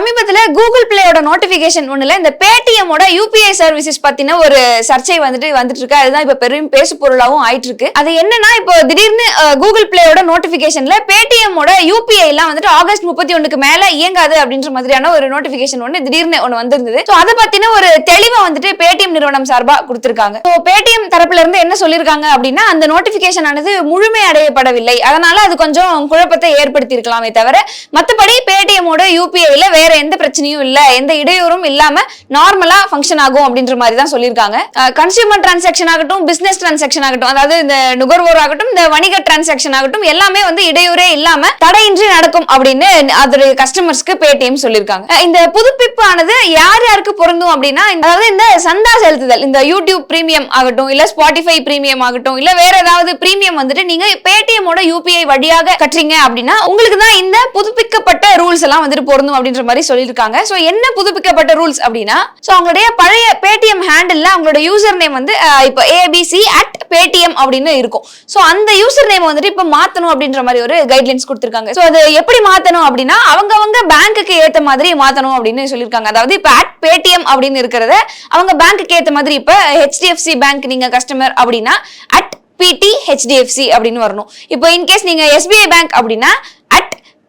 சமீபத்தில் Google பிளேயோட notification ஒன்றில் இந்த பேடிஎம்மோட யூபிஐ சர்வீசஸ் பற்றின ஒரு சர்ச்சை வந்துட்டு வந்துட்டு இருக்கு. அதுதான் இப்போ பெரும் பேசு பொருளாகவும் ஆயிட்டு இருக்கு அது என்னன்னா இப்போ திடீர்னு கூகுள் பிளேயோட நோட்டிஃபிகேஷன்ல பேடிஎம்மோட யூபிஐ எல்லாம் வந்துட்டு ஆகஸ்ட் முப்பத்தி ஒன்றுக்கு மேல இயங்காது அப்படின்ற மாதிரியான ஒரு நோட்டிஃபிகேஷன் ஒன்று திடீர்னு ஒன்று வந்திருந்தது. ஸோ அதை பற்றின ஒரு தெளிவை வந்துட்டு பேடிஎம் நிறுவனம் சார்பாக கொடுத்துருக்காங்க. ஸோ பேடிஎம் தரப்புல இருந்து என்ன சொல்லியிருக்காங்க அப்படின்னா அந்த நோட்டிஃபிகேஷன் ஆனது முழுமை அடையப்படவில்லை. அதனால அது கொஞ்சம் குழப்பத்தை ஏற்படுத்தி இருக்கலாமே தவிர மற்றபடி பேடிஎம்மோட யூபிஐல வேற எந்த பிரச்சனையும் இல்ல எந்த இடையூறும் இல்லாம நார்மலா ஃபங்க்ஷன் ஆகும் அப்படின்ற மாதிரி தான் சொல்லியிருக்காங்க கன்சியூமர் டிரான்சாக்ஷன் ஆகட்டும் பிசினஸ் டிரான்சாக்ஷன் ஆகட்டும் அதாவது இந்த நுகர்வோர் ஆகட்டும் இந்த வணிக டிரான்சாக்ஷன் ஆகட்டும் எல்லாமே வந்து இடையூறே இல்லாம தடையின்றி நடக்கும் அப்படின்னு அதோட கஸ்டமர்ஸ்க்கு பேடிஎம் சொல்லியிருக்காங்க. இந்த புதுப்பிப்பு ஆனது யார் யாருக்கு பொருந்தும் அப்படின்னா இந்த- அதாவது இந்த சந்தா செலுத்துதல் இந்த யூடியூப் பிரீமியம் ஆகட்டும் இல்ல ஸ்பாட்டிஃபை பிரீமியம் ஆகட்டும் இல்ல வேற ஏதாவது பிரீமியம் வந்துட்டு நீங்க பேடிஎம்மோட யூபிஐ வழியாக கட்டுறீங்க அப்படின்னா உங்களுக்கு தான் இந்த புதுப்பிக்கப்பட்ட ரூல்ஸ் எல்லாம் வந்துட்டு பொருந்தும் அப்படின்ற மாதிரி சொல்லியிருக்காங்க. ஸோ என்ன புதுப்பிக்கப்பட்ட ரூல்ஸ் அப்படின்னா ஸோ அவங்களுடைய பழைய பேடிஎம் ஹேண்டில் அவங்களோட யூசர் நேம் வந்து இப்போ ஏபிசி அட் பேடிஎம் அப்படின்னு இருக்கும். ஸோ அந்த யூசர் நேம் வந்துட்டு இப்போ மாத்தணும் அப்படின்ற மாதிரி ஒரு கைட்லைன்ஸ் கொடுத்திருக்காங்க. ஸோ அது எப்படி மாற்றணும் அப்படின்னா அவங்கவங்க பேங்க்குக்கு ஏத்த மாதிரி மாத்தணும் அப்படின்னு சொல்லியிருக்காங்க. அதாவது இப்போ அட் பேடிஎம் அப்படின்னு இருக்கிறத அவங்க பேங்க்குக்கு ஏத்த மாதிரி இப்போ ஹெச்டிஎஃப்சி பேங்க் நீங்க கஸ்டமர் அப்படின்னா அட் பிடி ஹெச்டிஎஃப்சி அப்படின்னு வரணும். இப்போ இன்கேஸ் நீங்க எஸ்பிஐ பேங்க் அப்படின்னா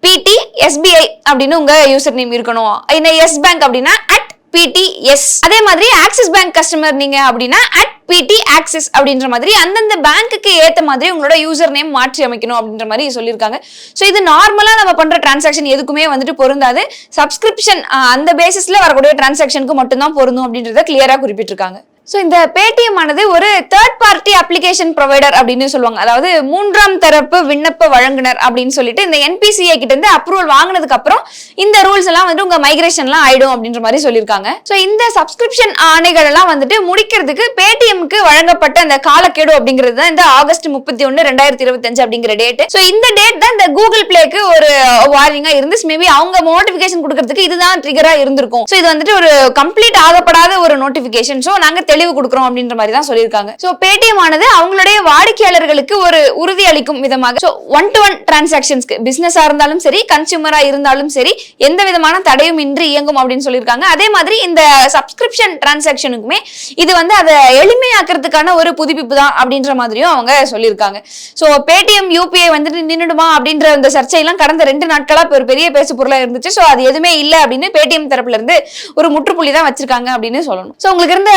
பிடி எஸ்பிஐ அப்படின்னு உங்க யூசர் நேம் இருக்கணும். இந்த எஸ் பேங்க் அப்படின்னா அட் பிடி எஸ் அதே மாதிரி ஆக்சிஸ் பேங்க் கஸ்டமர் நீங்க அப்படின்னா அட் பிடி ஆக்சிஸ் அப்படின்ற மாதிரி அந்தந்த பேங்க்குக்கு ஏத்த மாதிரி உங்களோட யூசர் நேம் மாற்றி அமைக்கணும் அப்படின்ற மாதிரி சொல்லியிருக்காங்க. ஸோ இது நார்மலா நம்ம பண்ற டிரான்சாக்ஷன் எதுக்குமே வந்துட்டு பொருந்தாது. சப்ஸ்கிரிப்ஷன் அந்த பேசிஸ்ல வரக்கூடிய டிரான்சாக்ஷனுக்கு மட்டும்தான் பொருந்தும் அப்படின்றத கிளியரா குறிப்பிட்டிருக்காங்க. ஸோ இந்த பேடிஎம் ஆனது ஒரு தேர்ட் பார்ட்டி அப்ளிகேஷன் ப்ரொவைடர் அப்படின்னு சொல்லுவாங்க. அதாவது மூன்றாம் தரப்பு விண்ணப்ப வழங்குனர் அப்படின்னு சொல்லிட்டு இந்த என்பிசிஐ கிட்ட இருந்து அப்ரூவல் வாங்கினதுக்கு அப்புறம் இந்த ரூல்ஸ் எல்லாம் வந்து உங்க மைக்ரேஷன்லாம் ஆயிடும் அப்படின்ற மாதிரி சொல்லியிருக்காங்க. ஸோ இந்த சப்ஸ்கிரிப்ஷன் ஆணைகள் எல்லாம் வந்துட்டு முடிக்கிறதுக்கு பேடிஎம்க்கு வழங்கப்பட்ட அந்த காலக்கெடு அப்படிங்கிறது தான் இந்த ஆகஸ்ட் முப்பத்தி ஒன்று ரெண்டாயிரத்தி இருபத்தஞ்சு அப்படிங்கிற டேட் ஸோ இந்த டேட் தான் இந்த கூகுள் பிளேக்கு ஒரு வார்னிங்கா இருந்து மேபி அவங்க நோட்டிபிகேஷன் கொடுக்கறதுக்கு இதுதான் ட்ரிகரா இருந்திருக்கும். ஸோ இது வந்துட்டு ஒரு கம்ப்ளீட் ஆகப்படாத ஒரு நோட்டிபிகேஷன் ஸோ நாங்கள் தெளிவு கொடுக்குறோம் அப்படின்ற மாதிரி தான் சொல்லியிருக்காங்க. ஸோ பேடிஎம் ஆனது அவங்களுடைய வாடிக்கையாளர்களுக்கு ஒரு உறுதி அளிக்கும் விதமாக ஸோ ஒன் டு ஒன் டிரான்சாக்ஷன்ஸ்க்கு பிசினஸா இருந்தாலும் சரி கன்சியூமரா இருந்தாலும் சரி எந்த விதமான தடையும் இன்றி இயங்கும் அப்படின்னு சொல்லியிருக்காங்க. அதே மாதிரி இந்த சப்ஸ்கிரிப்ஷன் டிரான்சாக்ஷனுக்குமே இது வந்து அதை எளிமையாக்குறதுக்கான ஒரு புதுப்பிப்பு தான் அப்படின்ற மாதிரியும் அவங்க சொல்லியிருக்காங்க. ஸோ பேடிஎம் யூபிஐ வந்துட்டு நின்றுடுமா அப்படின்ற அந்த சர்ச்சையெல்லாம் கடந்த ரெண்டு நாட்களா ஒரு பெரிய பேசு பொருளா இருந்துச்சு. ஸோ அது எதுவுமே இல்லை அப்படின்னு பேடிஎம் தரப்புல இருந்து ஒரு முற்றுப்புள்ளி தான் வச்சிருக்காங்க அப்படின்னு சொல்லணும். ஸோ உங்களுக்கு இருந்த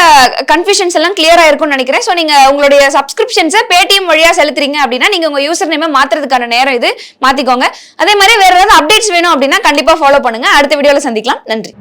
கன்ஃபியூஷன்ஸ் எல்லாம் கிளியர் இருக்கும்னு நினைக்கிறேன். ஸோ நீங்க உங்களுடைய சப்ஸ்கிரிப்ஷன்ஸை பேடிஎம் வழியா செலுத்துறீங்க அப்படின்னா நீங்க உங்க யூசர் நேமை மாத்துறதுக்கான நேரம் இது. மாத்திக்கோங்க. அதே மாதிரி வேற ஏதாவது அப்டேட்ஸ் வேணும் அப்படின்னா கண்டிப்பா ஃபாலோ பண்ணுங்க. அடுத்த வீடியோல சந்திக்கலாம். நன்றி.